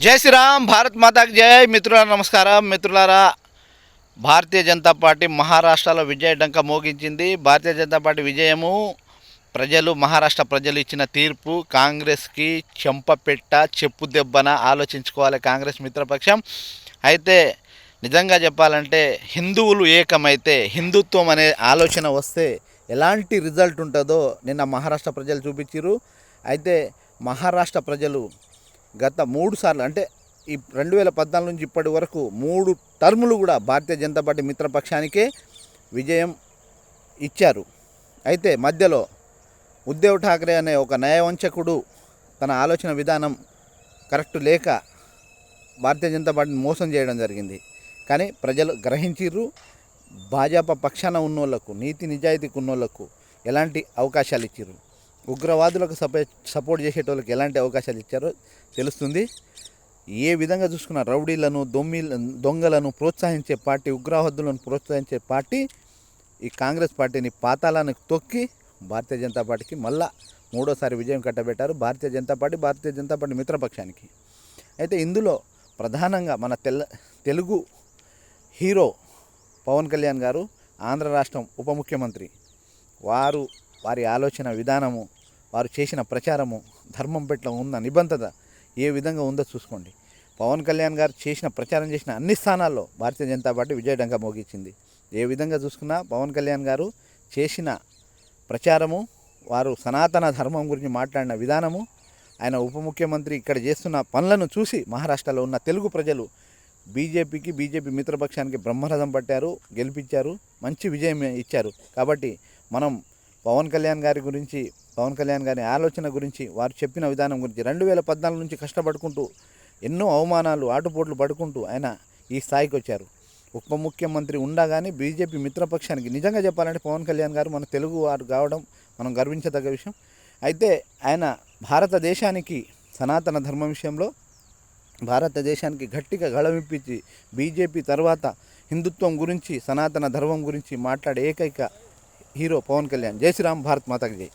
జై శ్రీరామ్ భారత్ మాతాకి జై. మిత్రులారా నమస్కారం. మిత్రులారా భారతీయ జనతా పార్టీ మహారాష్ట్రలో విజయ డంక మోగించింది. భారతీయ జనతా పార్టీ విజయము. ప్రజలు మహారాష్ట్ర ప్రజలు ఇచ్చిన తీర్పు కాంగ్రెస్కి చెంపపెట్ట చెప్పు దెబ్బన ఆలోచించుకోవాలి కాంగ్రెస్ మిత్రపక్షం. అయితే నిజంగా చెప్పాలంటే హిందువులు ఏకమైతే హిందుత్వం అనే ఆలోచన వస్తే ఎలాంటి రిజల్ట్ ఉంటుందో నిన్న మహారాష్ట్ర ప్రజలు చూపించారు అయితే మహారాష్ట్ర ప్రజలు గత మూడు సార్లు అంటే ఈ రెండు వేల పద్నాలుగు నుంచి ఇప్పటి వరకు మూడు టర్ములు కూడా భారతీయ జనతా పార్టీ మిత్రపక్షానికే విజయం ఇచ్చారు. అయితే మధ్యలో ఉద్ధవ్ ఠాక్రే అనే ఒక న్యాయవంచకుడు తన ఆలోచన విధానం కరెక్ట్ లేక భారతీయ జనతా పార్టీని మోసం చేయడం జరిగింది. కానీ ప్రజలు గ్రహించిర్రు భాజపా పక్షాన ఉన్నోళ్ళకు నీతి నిజాయితీకి ఉన్నోళ్ళకు ఎలాంటి అవకాశాలు ఇచ్చారు ఉగ్రవాదులకు సపే సపోర్ట్ చేసేటోళ్ళకి ఎలాంటి అవకాశాలు ఇచ్చారో తెలుస్తుంది. ఏ విధంగా చూసుకున్న రౌడీలను దొమ్మి దొంగలను ప్రోత్సహించే పార్టీ ఉగ్రవాదులను ప్రోత్సహించే పార్టీ ఈ కాంగ్రెస్ పార్టీని పాతాలను తొక్కి భారతీయ జనతా పార్టీకి మళ్ళా మూడోసారి విజయం కట్టబెట్టారు భారతీయ జనతా పార్టీ భారతీయ జనతా పార్టీ మిత్రపక్షానికి. అయితే ఇందులో ప్రధానంగా మన తెల్ల తెలుగు హీరో పవన్ కళ్యాణ్ గారు ఆంధ్ర రాష్ట్రం ఉప ముఖ్యమంత్రి. వారు వారి ఆలోచన విధానము వారు చేసిన ప్రచారము ధర్మం పట్ల ఉన్న నిబంధత ఏ విధంగా ఉందో చూసుకోండి. పవన్ కళ్యాణ్ గారు చేసిన ప్రచారం చేసిన అన్ని స్థానాల్లో భారతీయ జనతా పార్టీ విజయడంగా మోగించింది. ఏ విధంగా చూసుకున్నా పవన్ కళ్యాణ్ గారు చేసిన ప్రచారము వారు సనాతన ధర్మం గురించి మాట్లాడిన విధానము ఆయన ఉప ముఖ్యమంత్రి ఇక్కడ చేస్తున్న పనులను చూసి మహారాష్ట్రలో ఉన్న తెలుగు ప్రజలు బీజేపీకి బీజేపీ మిత్రపక్షానికి బ్రహ్మరథం పట్టారు గెలిపించారు మంచి విజయం ఇచ్చారు. కాబట్టి మనం పవన్ కళ్యాణ్ గారి గురించి పవన్ కళ్యాణ్ గారి ఆలోచన గురించి వారు చెప్పిన విధానం గురించి రెండు వేల పద్నాలుగు నుంచి కష్టపడుకుంటూ ఎన్నో అవమానాలు ఆటుపోట్లు పడుకుంటూ ఆయన ఈ స్థాయికి వచ్చారు. ఉప ముఖ్యమంత్రి ఉండగానే బీజేపీ మిత్రపక్షానికి నిజంగా చెప్పాలంటే పవన్ కళ్యాణ్ గారు మన తెలుగు వారు కావడం మనం గర్వించదగ్గ విషయం. అయితే ఆయన భారతదేశానికి సనాతన ధర్మం విషయంలో భారతదేశానికి గట్టిగా గళమిప్పించి బీజేపీ తర్వాత హిందుత్వం గురించి సనాతన ధర్మం గురించి మాట్లాడే ఏకైక హీరో పవన్ కళ్యాణ్ జై శ్రీరామ్ భారత్ మాతకి జై